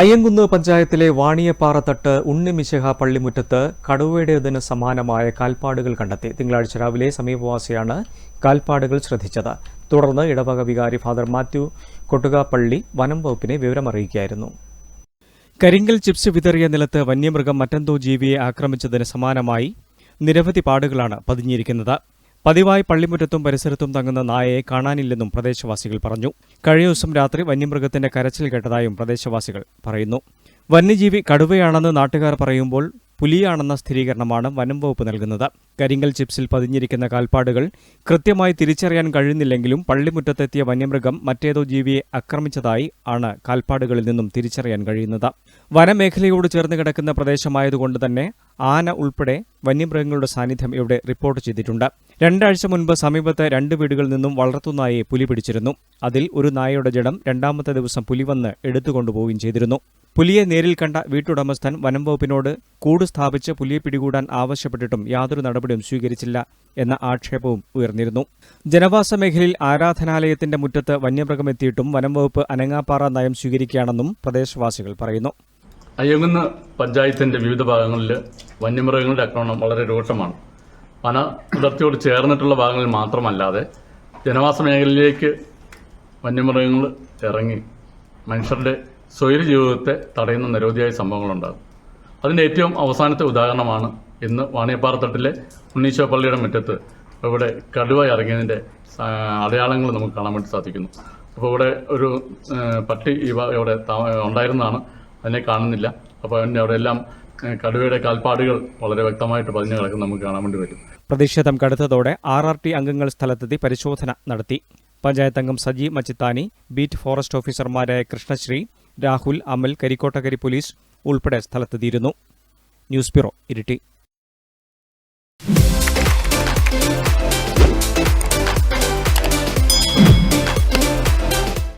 അയ്യങ്കുന്ന് പഞ്ചായത്തിലെ വാണിയപ്പാറത്തട്ട് ഉണ്ണിമിശഹ പള്ളിമുറ്റത്ത് കടുവയുടേതിന് സമാനമായ കാൽപ്പാടുകൾ കണ്ടെത്തി. തിങ്കളാഴ്ച രാവിലെ സമീപവാസിയാണ് കാൽപ്പാടുകൾ ശ്രദ്ധിച്ചത്. തുടർന്ന് ഇടവക വികാരി ഫാദർ മാത്യു കൊട്ടുകാപ്പള്ളി വനം വകുപ്പിനെ വിവരമറിയിക്കുകയായിരുന്നു. കരിങ്കൽ ചിപ്സ് വിതറിയ നിലത്ത് വന്യമൃഗം മറ്റെന്തോ ജീവിയെ ആക്രമിച്ചതിന് സമാനമായി നിരവധി പാടുകളാണ് പതിഞ്ഞിരിക്കുന്നത്. പതിവായി പള്ളിമുറ്റത്തും പരിസരത്തും തങ്ങുന്ന നായയെ കാണാനില്ലെന്നും പ്രദേശവാസികൾ പറഞ്ഞു. കഴിഞ്ഞ ദിവസം രാത്രി വന്യമൃഗത്തിന്റെ കരച്ചിൽ കേട്ടതായും പ്രദേശവാസികൾ പറയുന്നു. വന്യജീവി കടുവയാണെന്ന് നാട്ടുകാർ പറയുമ്പോൾ പുലിയാണെന്ന സ്ഥിരീകരണമാണ് വനം വകുപ്പ് നൽകുന്നത്. കരിങ്കൽ ചിപ്സിൽ പതിഞ്ഞിരിക്കുന്ന കാൽപ്പാടുകൾ കൃത്യമായി തിരിച്ചറിയാൻ കഴിയുന്നില്ലെങ്കിലും പള്ളിമുറ്റത്തെത്തിയ വന്യമൃഗം മറ്റേതോ ജീവിയെ ആക്രമിച്ചതായി ആണ് കാൽപ്പാടുകളിൽ നിന്നും തിരിച്ചറിയാൻ കഴിയുന്നത്. വനമേഖലയോട് ചേർന്ന് കിടക്കുന്ന പ്രദേശമായതുകൊണ്ട് തന്നെ ആന ഉൾപ്പെടെ വന്യമൃഗങ്ങളുടെ സാന്നിധ്യം ഇവിടെ റിപ്പോർട്ട് ചെയ്തിട്ടുണ്ട്. രണ്ടാഴ്ച മുൻപ് സമീപത്തെ രണ്ട് വീടുകളിൽ നിന്നും വളർത്തുനായയെ പുലി പിടിച്ചിരുന്നു. അതിൽ ഒരു നായയുടെ ജഡം രണ്ടാമത്തെ ദിവസം പുലി വന്ന് എടുത്തുകൊണ്ടുപോവുകയും ചെയ്തിരുന്നു. പുലിയെ നേരിൽ കണ്ട വീട്ടുടമസ്ഥൻ വനം വകുപ്പിനോട് കൂട് സ്ഥാപിച്ച് പുലിയെ പിടികൂടാൻ ആവശ്യപ്പെട്ടിട്ടും യാതൊരു നടപടിയും സ്വീകരിച്ചില്ല എന്ന ആക്ഷേപവും ഉയർന്നിരുന്നു. ജനവാസ മേഖലയിൽ ആരാധനാലയത്തിന്റെ മുറ്റത്ത് വന്യമൃഗമെത്തിയിട്ടും വനം വകുപ്പ് അനങ്ങാപ്പാറ നയം സ്വീകരിക്കുകയാണെന്നും പ്രദേശവാസികൾ പറയുന്നു. അയ്യങ്കുന്ന് പഞ്ചായത്തിന്റെ വിവിധ ഭാഗങ്ങളിൽ വന്യമൃഗങ്ങളുടെ ആക്രമണം വളരെ രൂക്ഷമാണ്. വന അതിർത്തിയോട് ചേർന്നിട്ടുള്ള ഭാഗങ്ങളിൽ മാത്രമല്ലാതെ ജനവാസ മേഖലയിലേക്ക് വന്യമൃഗങ്ങൾ ഇറങ്ങി മനുഷ്യരുടെ സ്വൈര ജീവിതത്തെ തടയുന്ന നിരവധിയായ സംഭവങ്ങളുണ്ടാകും. അതിന്റെ ഏറ്റവും അവസാനത്തെ ഉദാഹരണമാണ് ഇന്ന് വാണിയപ്പാറത്തട്ടിലെ ഉണ്ണീശോ പള്ളിയുടെ മുറ്റത്ത് ഇവിടെ കടുവ ഇറങ്ങിയതിന്റെ അടയാളങ്ങൾ നമുക്ക് കാണാൻ വേണ്ടി സാധിക്കുന്നു. അപ്പോൾ ഇവിടെ ഒരു പട്ടി ഇവ ഇവിടെ ഉണ്ടായിരുന്നതാണ്. അതിനെ കാണുന്നില്ല. അപ്പോൾ അതിന്റെ അവിടെ എല്ലാം കടുവയുടെ കാൽപ്പാടുകൾ വളരെ വ്യക്തമായിട്ട് പതിഞ്ഞു കിടക്കുന്നത് നമുക്ക് കാണാൻ വേണ്ടി വരും പ്രതിഷേധം കടുത്തതോടെ ആർ ആർ ടി അംഗങ്ങൾ സ്ഥലത്തെത്തി പരിശോധന നടത്തി. പഞ്ചായത്ത് അംഗം സജി മച്ചിത്താനി ബീറ്റ് ഫോറസ്റ്റ് ഓഫീസർമാരായ കൃഷ്ണശ്രീ രാഹുൽ അമൽ കരിക്കോട്ടകരി പോലീസ് ഉൾപ്പെടെ സ്ഥലത്തെത്തിയിരുന്നു. News bureau Iritty. Thank you.